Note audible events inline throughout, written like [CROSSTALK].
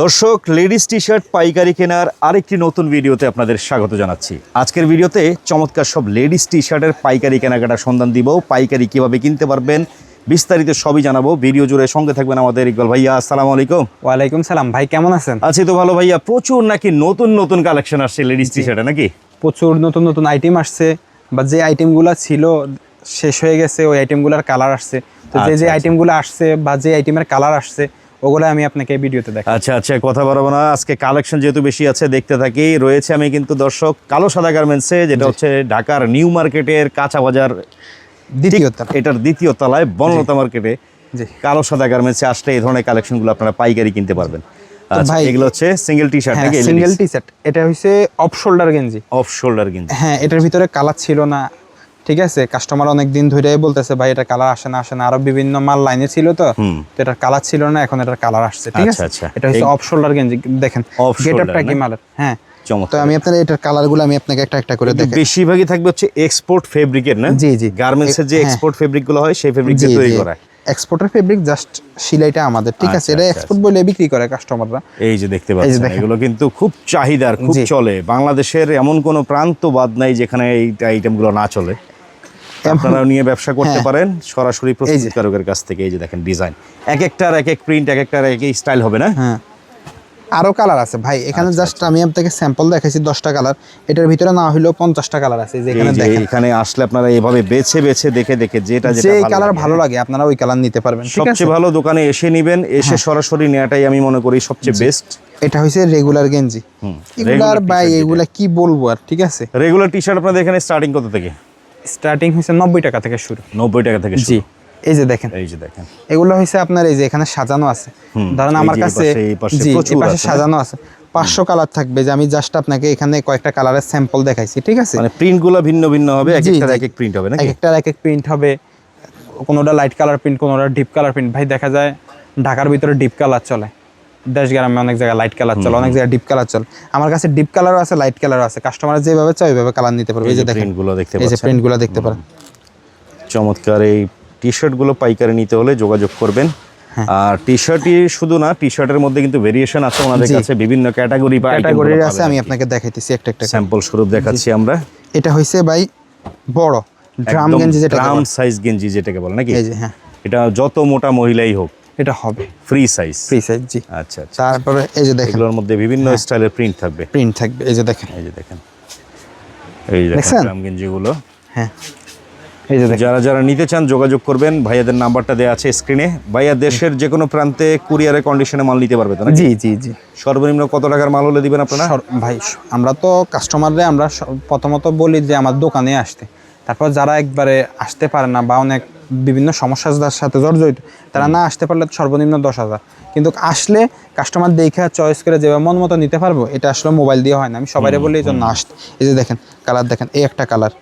দর্শক ladies T shirt পাইকারি কেনার আরেকটি নতুন ভিডিওতে আপনাদের স্বাগত জানাচ্ছি। আজকের ভিডিওতে চমৎকার সব লেডিস টি শার্টের পাইকারি কেনাকাটার সন্ধান দিব পাইকারি কীভাবে কিনতে পারবেন বিস্তারিত সবই জানাব। ভিডিও জুড়ে সঙ্গে থাকবেন আমাদের ইকবাল ভাইয়া আসসালামু আলাইকুম। ওয়ালাইকুম সালাম ভাই কেমন আছেন? আছি তো ভালো ভাইয়া প্রচুর নাকি নতুন নতুন কালেকশন আসছে লেডিস টি শার্টে নাকি? প্রচুর নতুন নতুন আইটেম আসছে বা যে আইটেমগুলো ছিল শেষ হয়ে গেছে ওই আইটেমগুলোর কালার আসছে। তো যে আচ্ছা, যে আচ্ছা। আইটেমগুলো আসছে বা যে আইটেমের কালার আসছে ওগুলো আমি আপনাকে ভিডিওতে দেখাই আচ্ছা আচ্ছা কথা বাড়াবো না। আজকে কালেকশন যেহেতু বেশি আছে দেখতে থাকি। রয়েছে আমি কিন্তু দর্শক কালো সাদা গার্মেন্টসে যেটা হচ্ছে ঢাকার নিউ মার্কেটের কাঁচা বাজার দ্বিতীয়ত এটার দ্বিতীয় তলায় বনলতা মার্কেটে কালো সাদা গার্মেন্টসে আসলে এই ধরনের কালেকশনগুলো আপনারা পাইকারি কিনতে পারবেন। আচ্ছা, ভাই- এগুলো হচ্ছে সিঙ্গেল টি শার্ট নাকি সিঙ্গেল টি শার্ট এটা হচ্ছে অফ শোল্ডার গেঞ্জি। অফ শোল্ডার কিন্তু হ্যাঁ এটার ভিতরে কালার ছিল না। ঠিক আছে? কাস্টমার অনেক দিন ধরে বলতেছে ভাই এটা কালার আসে না আসে না। আরও বিভিন্ন মাল লাইনে ছিল তো। তো এটার কালার ছিল না এখন এটার কালার আসছে ঠিক আচ্ছা, আছে? আচ্ছা। এটা হচ্ছে অফ শোল্ডার গেঞ্জি দেখেন Off গেট কি? মালের হ্যাঁ। তো আমি আপনার এটার কালারগুলো আমি আপনাকে একটা একটা করে দেখাই। বেশিরভাগই থাকবে হচ্ছে এক্সপোর্ট ফেব্রিকের না? জি, জি। গার্মেন্টস এর যে হ্যাঁ। এক্সপোর্ট ফেব্রিকগুলো হয় সেই ফেব্রিক দিয়ে তৈরি করা এক্সপোর্টের ফেব্রিক জাস্ট সিলাইটা আমাদের ঠিক আছে? আচ্ছা, এটা আচ্ছা, এক্সপোর্ট বলে বিক্রি করে কাস্টমাররা এই যে দেখতে পাচ্ছেন এগুলো কিন্তু খুব চাহিদার খুব চলে। বাংলাদেশের এমন কোনো প্রান্ত বাদ নাই যেখানে এই আইটেমগুলো না চলে। [LAUGHS] আপনারা নিয়ে ব্যবসা করতে হ্যাঁ। পারেন সরাসরি প্রস্তুতকারকের কাছ থেকে এই যে দেখেন ডিজাইন। এক একটার এক এক প্রিন্ট এক একটার এক এক স্টাইল হবে না? হ্যাঁ। আরও কালার আছে ভাই এখানে আচ্ছা, জাস্ট আমি আপনাকে স্যাম্পল দেখাইছি দশটা কালার। এটার ভিতরে না হলেও পঞ্চাশটা কালার আছে যে এখানে দেখেন। এখানে আসলে আপনারা এভাবে বেছে বেছে দেখে দেখে যেটা যে কালার ভালো লাগে আপনারা ওই কালার নিতে পারবেন হ্যাঁ। সবচেয়ে ভালো দোকানে এসে নিবেন এসে সরাসরি নেওয়াটাই আমি মনে করি সবচেয়ে বেস্ট এটা হইছে রেগুলার গেঞ্জি। এগুলার regular ভাই এগুলা কি বলব আর ঠিক আছে? রেগুলার টি শার্ট আপনাদের এখানে স্টার্টিং কত থেকে? স্টার্টিং হইছে নব্বই টাকা থেকে শুরু। নব্বই টাকা থেকে জি এই যে দেখেন। এই যে দেখেন। এগুলো হইছে আপনার এই যে এখানে সাজানো আছে। ধরেন আমার কাছে জি এই পাশে সাজানো আছে। পাঁচশো কালার থাকবে যে আমি জাস্ট আপনাকে এখানে কয়েকটা কালারের স্যাম্পল দেখাইছি ঠিক আছে? মানে প্রিন্টগুলো ভিন্ন ভিন্ন হবে এক একটার এক এক প্রিন্ট হবে এক নাকি একটার এক এক প্রিন্ট হবে। কোনোটা লাইট কালার প্রিন্ট কোনোটা ডিপ কালার প্রিন্ট ভাই দেখা যায় ঢাকার ভিতরে ডিপ কালার চলে। দেশ গ্রামে অনেক জায়গায় লাইট কালার চলে অনেক জায়গায় ডিপ কালার চলে। আমার কাছে ডিপ কালারও আছে লাইট কালারও আছে। কাস্টমার যেভাবে চায় ওইভাবে কালার নিতে পারবে। এই যে দেখেন প্রিন্টগুলো দেখতে এই যে পাচ্ছেন। প্রিন্টগুলো দেখতে পারেন। চমৎকার এই টি শার্টগুলো পাইকারি নিতে হলে যোগাযোগ করবেন। হ্যাঁ। আর টি শার্টই শুধু না টি শার্টের মধ্যে কিন্তু ভেরিয়েশন আছে ওনাদের কাছে বিভিন্ন ক্যাটাগরি বা ক্যাটাগরির আছে আমি আপনাকে দেখাইতেছি একটা একটা স্যাম্পল স্বরূপ দেখাচ্ছি আমরা। এটা হইছে ভাই বড়। ড্রাম গেঞ্জি যেটা ড্রাম সাইজ গেঞ্জি যেটাকে বলে নাকি? এই যে হ্যাঁ। এটা যত মোটা মহিলাই হোক এটা হবে। ফ্রি সাইজ ফ্রি সাইজ জি। আচ্ছা আচ্ছা। তারপরে এই যে দেখেন। এগুলোর মধ্যে বিভিন্ন হ্যাঁ। স্টাইলের প্রিন্ট থাকবে। প্রিন্ট থাকবে এই যে দেখেন। এই যে দেখেন। এই যে দেখেন? গেঞ্জিগুলো। হ্যাঁ। এই যে যারা যারা নিতে চান যোগাযোগ করবেন ভাইয়াদের নাম্বারটা দেওয়া আছে স্ক্রিনে ভাইয়া দেশের যে কোনো প্রান্তে কুরিয়ারের কন্ডিশনে মাল নিতে পারবে তো না জি জি জি। সর্বনিম্ন কত টাকার মাল হলে দিবেন আপনারা? ভাই আমরা তো কাস্টমাররে আমরা প্রথমত বলি যে আমার দোকানে আসতে। তারপর যারা একবারে আসতে পারে না বা অনেক বিভিন্ন সমস্যার সাথে জর্জরিত তারা না আসতে পারলে সর্বনিম্ন দশ হাজার। কিন্তু আসলে কাস্টমার দেখে চয়েস করে যেভাবে মন মতো নিতে পারব এটা আসলে মোবাইল দিয়ে হয় না। আমি সবাই বলি এই জন্য আসতে এই যে দেখেন কালার দেখেন এই একটা কালার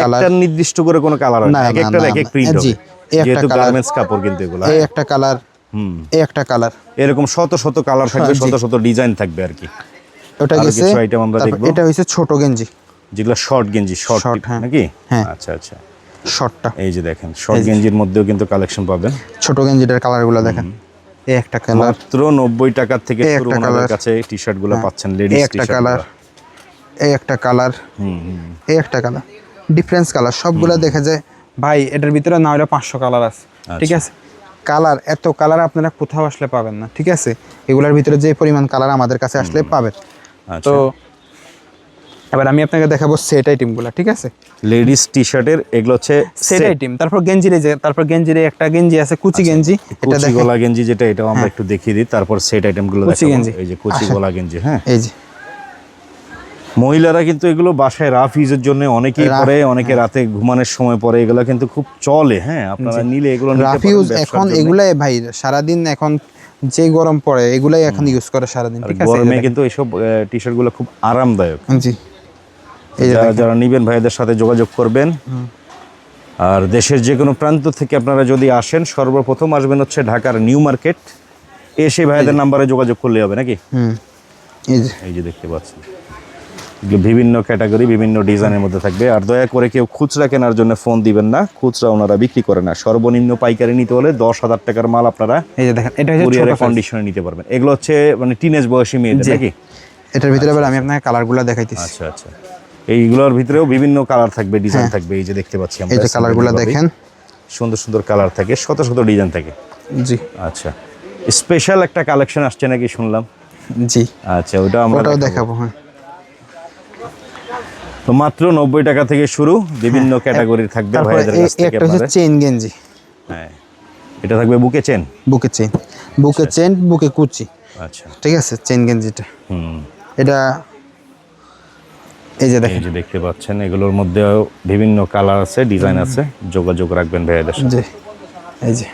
একটা নির্দিষ্ট করে কোনো কালার না না, এক না, এক এক প্রিন্ট জি, এই একটা গার্মেন্টস কাপড় কিন্তু এগুলো এই একটা কালার হুম। এই একটা কালার এরকম শত শত কালার থাকবে হ্যাঁ, শত শত ডিজাইন থাকবে আর কি। ওটা গেছে এটা হইছে ছোট গেঞ্জি। যেগুলো শর্ট গেঞ্জি শর্ট হ্যাঁ। নাকি? হ্যাঁ। আচ্ছা আচ্ছা। শর্টটা। এই যে দেখেন শর্ট গেঞ্জির মধ্যেও কিন্তু কালেকশন পাবেন। ছোট গেঞ্জিটার কালারগুলো দেখেন। এই একটা কালার। মাত্র নব্বই টাকার থেকে শুরু colour। কাছে টি শার্টগুলো পাচ্ছেন লেডিস টি একটা কালার। এই একটা কালার। হুম হুম। এই একটা কালার। Difference colour. সবগুলো দেখা যায়। ভাই এটার ভিতরে না হলে পাঁচশো কালার আছে। ঠিক আচ্ছা। আছে? কালার এত কালার আপনারা কোথাও আসলে পাবেন না। ঠিক আছে? এগুলোর ভিতরে যে পরিমাণ কালার আমাদের কাছে আসলে পাবেন। আচ্ছা। তো এবার আমি আপনাকে দেখাবো সেট আইটেমগুলো ঠিক আছে? লেডিস টি শার্টের এগুলো হচ্ছে সেট আইটেম তারপর গেঞ্জির তারপর গেঞ্জির একটা গেঞ্জি আছে কুচি গেঞ্জি এটা আচ্ছা, কুচি গলা গেঞ্জি যেটা এটাও আমরা একটু দেখিয়ে দিই তারপর সেট আইটেমগুলো কুচি দেখাবো। গেঞ্জি। এই যে কুচি আচ্ছা। গলা গেঞ্জি হ্যাঁ। এই যে। মহিলারা কিন্তু এগুলো বাসায় রাফ ইউজের জন্য অনেকেই রাফ- পরে অনেকে রাতে ঘুমানোর সময় পরে এগুলো কিন্তু খুব চলে হ্যাঁ। আপনারা নিলে এগুলো রাফিউজ ব্যবসার এখন এগুলাই ভাই সারাদিন এখন যে গরম পড়ে এগুলাই এখন ইউজ করে সারাদিন ঠিক আছে? গরমে। কিন্তু এইসব টি শার্টগুলো খুব আরামদায়ক। জি। যারা যারা নিবেন ভাইদের সাথে যোগাযোগ করবেন। আর দেশের যে কোনো প্রান্ত থেকে আপনারা যদি আসেন সর্বপ্রথম আসবেন হচ্ছে ঢাকার নিউ মার্কেট। এসে ভাইদের নাম্বারে যোগাযোগ করলে হবে নাকি? এই যে। দেখতে পাচ্ছেন। বিভিন্ন ক্যাটাগরি বিভিন্ন ডিজাইনের মধ্যে থাকবে। আর দয়া করে কেউ খুচরা কেনার জন্য ফোন দিবেন না। খুচরা ওনারা বিক্রি করে না। সর্বনিম্ন পাইকারি নিতে হলে দশ হাজার টাকার মাল আপনারা এই যে দেখেন এটা size। কন্ডিশনে নিতে পারবেন। এগুলো হচ্ছে মানে টিনেজ বয়সী মেয়েদের নাকি? এটার ভিতরে এবার আমি আপনাকে কালারগুলো দেখাইতেছি। আচ্ছা আচ্ছা। এইগুলোর ভিতরেও বিভিন্ন কালার থাকবে ডিজাইন থাকবে এই যে দেখতে পাচ্ছি আমরা হ্যাঁ। এই যে কালারগুলো দেখেন। সুন্দর সুন্দর কালার থাকে শত শত ডিজাইন থাকে। জি। আচ্ছা স্পেশাল একটা কালেকশন আসছে নাকি শুনলাম? জি। আচ্ছা ওটা আমরা ওটাও দেখাবো। হ্যাঁ। তো মাত্র নব্বই টাকা থেকে শুরু বিভিন্ন ক্যাটাগরির থাকবে ভাইদের কাছ থেকে একটা হচ্ছে চেইন গেঞ্জি। হ্যাঁ এটা থাকবে বুকে চেন বুকে চেইন বুকে চেইন বুকে কুচি। আচ্ছা। ঠিক আছে চেইন গেঞ্জিটা। হুম। এটা এই যে দেখেন। এই যে দেখতে পাচ্ছেন এগুলোর মধ্যে বিভিন্ন কালার আছে ডিজাইন আছে। যোগাযোগ রাখবেন ভাইয়াদের সাথে। এই যে।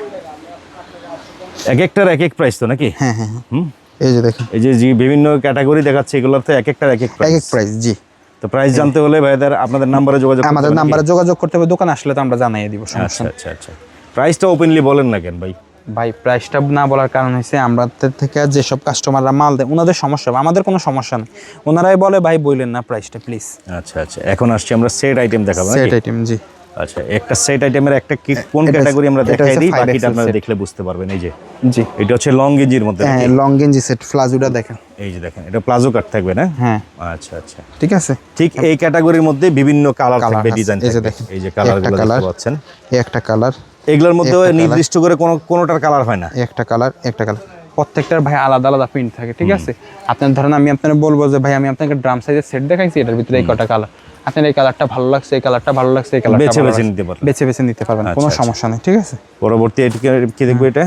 এক একটার এক এক প্রাইস তো নাকি? হ্যাঁ হ্যাঁ হ্যাঁ। হুম? এই যে দেখেন। এই যে যে বিভিন্ন ক্যাটাগরি দেখাচ্ছে এগুলোর তো এক একটার এক এক এক প্রাইস এক প্রাইস জি। তো প্রাইস জানতে হলে ভাইয়াদের আপনাদের নাম্বারে যোগাযোগ আমাদের? নাম্বারে যোগাযোগ করতে হবে দোকানে আসলে তো আমরা জানাই দিব আচ্ছা আচ্ছা আচ্ছা। প্রাইসটা ওপেনলি বলেন না কেন ভাই? ভাই প্রাইসটা না বলার কারণ হচ্ছে আমাদের থেকে যেসব কাস্টমাররা মাল দেয় ওনাদের সমস্যা আমাদের কোনো সমস্যা নেই। ওনারাই বলে ভাই বললেন না প্রাইসটা প্লিজ আচ্ছা আচ্ছা এখন আসছি আমরা সেট আইটেম দেখাবো সেট আইটেম জি। আচ্ছা একটা সেট আইটেমের একটা কি কোন ক্যাটাগরি আমরা দেখাই দিই? বাকিটা আপনারা দেখলে বুঝতে পারবেন এই যে। জি। এটা হচ্ছে লং গেঞ্জির মধ্যে হ্যাঁ লং গেঞ্জি সেট ফ্লাজুটা দেখেন। এই যে দেখেন এটা প্লাজো কাট থাকবে না? হ্যাঁ। আচ্ছা আচ্ছা। ঠিক আছে। ঠিক এই ক্যাটাগরির মধ্যে বিভিন্ন কালার থাকবে। ডিজাইন এই যে থাকবে। দেখেন। এই যে কালারগুলো দেখতে পাচ্ছেন। এই একটা কালার এগুলোর মধ্যে নির্দিষ্ট করে কোনো কোনোটার কালার হয় না। একটা কালার একটা কালার প্রত্যেকটার ভাই আলাদা আলাদা প্রিন্ট থাকে ঠিক আছে? আপনার ধরেন আমি আপনার বলব যে ভাই আমি আপনাকে ড্রাম সাইজের সেট দেখাইছি এটার ভিতরে এই কটা কালার আপনার এই কালারটা ভালো লাগছে এই কালারটা ভালো লাগছে এই কালারটা বেছে বেছে নিতে পারবেন। বেছে বেছে নিতে পারবেন কোনো আচ্ছা, সমস্যা নেই ঠিক আছে? পরবর্তী এটা কি- দেখব এটা?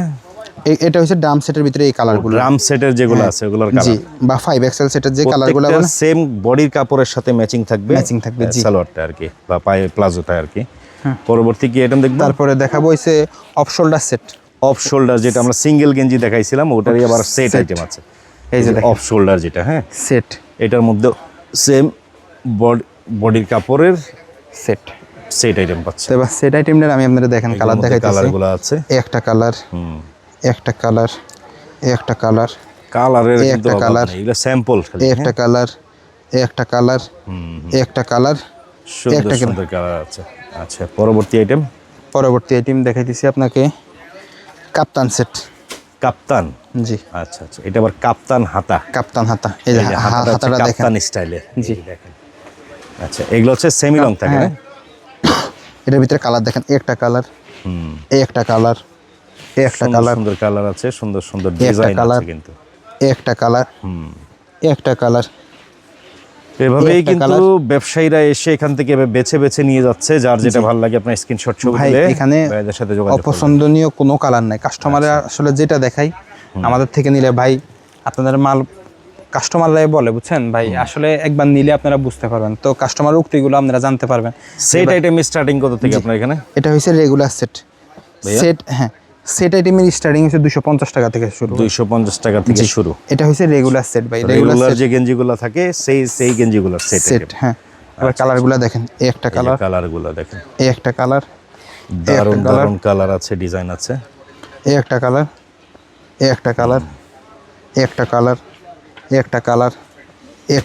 এটা হচ্ছে ড্রাম সেটের ভিতরে এই কালারগুলো ড্রাম সেটের যেগুলো আছে ওগুলোর কালার জি কালার বা ফাইভ এক্সেল সেটের যে কালারগুলো প্রত্যেকটা সেম বডির কাপড়ের সাথে ম্যাচিং থাকবে ম্যাচিং থাকবে, জি। সালোয়ারটা আর কি বা প্লাজোটা আর কি। পরবর্তী কি আইটেম দেখব? তারপরে দেখাবো হচ্ছে off shoulder set off shoulder যেটা আমরা সিঙ্গেল গেঞ্জি দেখাইছিলাম ওটারই আবার সেট আইটেম আছে। এই যে অফ শোল্ডার যেটা হ্যাঁ? সেট এটার মধ্যে সেম বডির কাপড়ের সেট সেট আইটেম পাচ্ছে এবার সেট আইটেমটার আমি আপনাদের দেখেন কালার দেখাইতেছি। কালারগুলো আছে। একটা কালার হুম। একটা কালার একটা কালার। কালারের একটা কালার। এগুলো স্যাম্পল একটা কালার এই একটা কালার একটা কালার। সুন্দর সুন্দর কালার আছে। আচ্ছা পরবর্তী আইটেম পরবর্তী আইটেম দেখাইতেছি আপনাকে। Kaftan set. কাপ্তান? জি। আচ্ছা আচ্ছা এটা আবার কাপ্তান হাতা। কাপ্তান হাতা। এই হাতাটা দেখেন। কাপ্তান স্টাইলে। জি। দেখেন। আচ্ছা এগুলো হচ্ছে সেমি লং থাকে না? হ্যাঁ। এটার ভিতরে কালার দেখেন একটা কালার হুম। এই একটা কালার একটা কালার। সুন্দর কালার আছে সুন্দর সুন্দর ডিজাইন। আছে কিন্তু। একটা কালার হুম। একটা কালার। এভাবেই কিন্তু ব্যবসায়ীরা এসে এখান থেকে বেছে বেছে নিয়ে যাচ্ছে যার যেটা ভালো লাগে আপনার স্ক্রিনশট ছবি ভাই, দিলে এখানে ভাইদের সাথে যোগাযোগ। অপছন্দনীয় কোনো কালার নাই। কাস্টমারে আসলে যেটা দেখাই আমাদের থেকে নিলে ভাই আপনাদের মাল কাস্টমাররাই বলে বুঝছেন? ভাই আসলে একবার নিলে আপনারা বুঝতে পারবেন। তো কাস্টমার উক্তিগুলো আপনারা জানতে পারবেন। সেট আইটেম স্টার্টিং কত থেকে আপনার এখানে? এটা হচ্ছে রেগুলার সেট সেট হ্যাঁ। সেট আইটেমের স্টার্টিং হচ্ছে দুশো পঞ্চাশ টাকা থেকে শুরু। দুইশো পঞ্চাশ টাকা থেকে শুরু। এটা হচ্ছে রেগুলার সেট ভাই রেগুলার যে গেঞ্জিগুলো থাকে সেই সেই গেঞ্জিগুলোর সেট সেট হ্যাঁ। এবার কালারগুলো দেখেন এই একটা কালার কালারগুলো দেখেন। এই একটা কালার দারুণ দারুণ কালার আছে ডিজাইন আছে। এই একটা কালার এই একটা কালার এই একটা কালার এই একটা কালার এই একটা কালার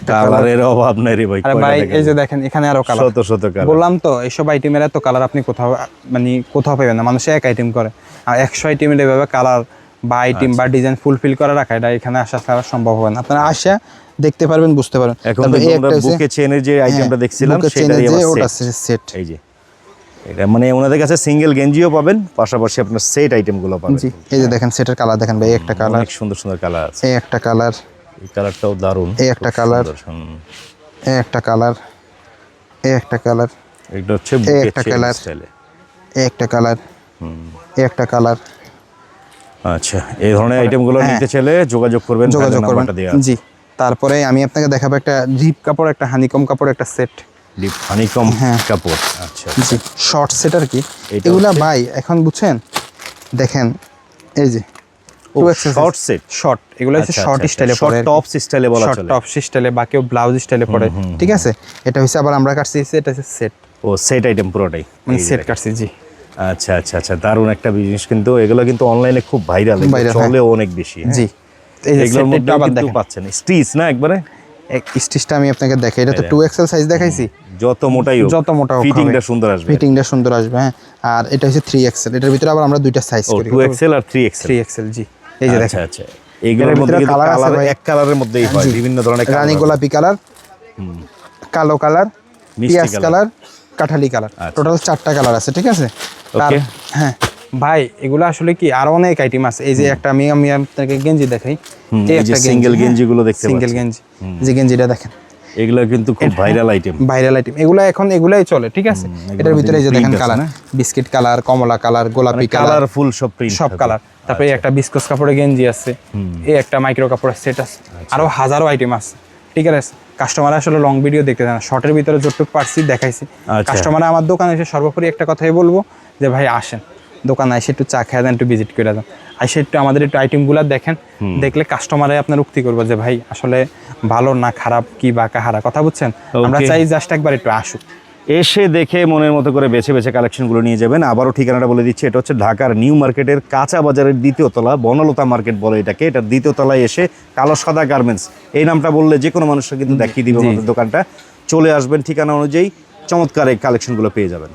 কালারের অভাব নাই রে ভাই ভাই এই যে দেখেন এখানে আরও কালার শত শত কালার বললাম তো এইসব আইটেমের এত কালার আপনি কোথাও মানে কোথাও পাবেন না মানুষ এক আইটেম করে। আর একশো আইটেমের এভাবে কালার বা আইটেম বা ডিজাইন ফুলফিল করে রাখা এটা এখানে আসা ছাড়া সম্ভব হবে না। আপনারা আসা দেখতে পারবেন বুঝতে পারবেন। এখন তারপর আমরা বুকে চেনের যে আইটেমটা হ্যাঁ, দেখছিলাম ওটা সেট এই যে এটা মানে ওনাদের কাছে সিঙ্গেল গেঞ্জিও পাবেন পাশাপাশি আপনার সেট আইটেমগুলো পাবেন। জি এই যে দেখেন সেটের কালার দেখেন ভাই একটা কালার অনেক সুন্দর সুন্দর কালার আছে। এই একটা কালার এই কালারটাও দারুণ। এই একটা হুম। এই একটা কালার। এই একটা কালার। এটা হচ্ছে এই একটা। স্টাইলে। এই একটা কালার। এই একটা কালার। আচ্ছা এই ধরনের আইটেমগুলো হ্যাঁ। নিতে চাইলে যোগাযোগ করবেন যোগাযোগ করবেন। জি তারপরে আমি আপনাকে দেখাবো একটা জিপ কাপড় একটা হানিকম কাপড় একটা সেট ডিপ হানিকম হ্যাঁ। কাপড়। আচ্ছা জি শর্ট সেট আর কি। এগুলা ভাই এখন বুঝছেন? দেখেন এই যে শর্ট সেট শর্ট এগুলো হচ্ছে আচ্ছা, শর্ট আচ্ছা, স্টাইলে short পরে tops style বলা চলে। টপ স্টাইলে বা কেউ ব্লাউজ স্টাইলে পরে ঠিক আছে? এটা হচ্ছে আবার আমরা কাটছি এটা হচ্ছে সেট ও সেট আইটেম পুরোটাই। মানে সেট কাটছি জি। আচ্ছা আচ্ছা আচ্ছা দারুণ একটা বিজনেস কিন্তু। এগুলো কিন্তু অনলাইনে খুব ভাইরাল হ্যাঁ। অনেক বেশি হ্যাঁ। জি। এগুলোর মধ্যে আবার দেখেন। পাচ্ছেন। স্টিচ না একবারে? স্টিচটা আমি আপনাকে দেখাই। এটা তো টু এক্সেল সাইজ দেখাইছি। যত মোটাই হোক যত মোটা হোক ফিটিংটা সুন্দর আসবে। ফিটিংটা সুন্দর আসবে হ্যাঁ। আর এটা হচ্ছে থ্রি এক্সেল এটার ভিতরে আবার আমরা দুইটা সাইজ করি। টু এক্সেল আর থ্রি এক্সেল থ্রি এক্সেল জি। এই যে আচ্ছা আচ্ছা। এইগুলোর মধ্যে কালার ভাই। এক কালারের মধ্যেই হয় বিভিন্ন ধরনের রানী গোলাপি কালার কালো কালার মিষ্টি কালার কাঠালি কালার। টোটাল চারটা কালার আছে ঠিক আছে? হ্যাঁ। ভাই এগুলো আসলে কি আরও অনেক আইটেম আছে। এই যে একটা আমি আমি আপনাকে গেঞ্জি দেখাই। এই যে গেঞ্জি গুলো দেখতে সিঙ্গেল গেঞ্জি। যে গেঞ্জিটা দেখেন। এগুলো কিন্তু খুব ভাইরাল আইটেম ভাইরাল আইটেম এগুলো এখন এগুলাই চলে ঠিক আছে? এটার ভিতরে এই যে দেখেন কালার বিস্কিট কালার কমলা কালার গোলাপি কালার কালারফুল সব প্রিন্ট সব কালার তারপরে একটা বিস্কস কাপড়ের গেঞ্জি আছে এই একটা মাইক্রো কাপড়ের সেট আছে। আচ্ছা। আরও হাজারো আইটেম আছে ঠিক আছে? কাস্টমার আসলে লং ভিডিও দেখতে চায় না। শর্টের ভিতরে যতটুকু পারছি দেখাইছি। আচ্ছা। কাস্টমার আমার দোকানে এসে সর্বোপরি একটা কথাই বলব যে ভাই আসেন। দোকানে এসে একটু চা খেয়ে দেন একটু ভিজিট করে দেন এসে একটু আমাদের একটু আইটেমগুলো দেখেন দেখলে কাস্টমারে আপনার উক্তি করব যে ভাই আসলে ভালো না খারাপ কি বাঁকা হারা কথা বুঝছেন? আমরা চাই জাস্ট একবার একটু আসুক। এসে দেখে মনের মতো করে বেছে বেছে কালেকশনগুলো নিয়ে যাবেন। আবারও ঠিকানাটা বলে দিচ্ছি এটা হচ্ছে ঢাকার নিউ মার্কেটের কাঁচা বাজারের দ্বিতীয় তলা বনলতা মার্কেট বলে এটাকে। এটার দ্বিতীয় তলায় এসে কালো সাদা গার্মেন্টস এই নামটা বললে যে কোনো মানুষরা কিন্তু দেখিয়ে দিবে আমাদের দোকানটা। চলে আসবেন ঠিকানা অনুযায়ী চমৎকার এই কালেকশনগুলো পেয়ে যাবেন।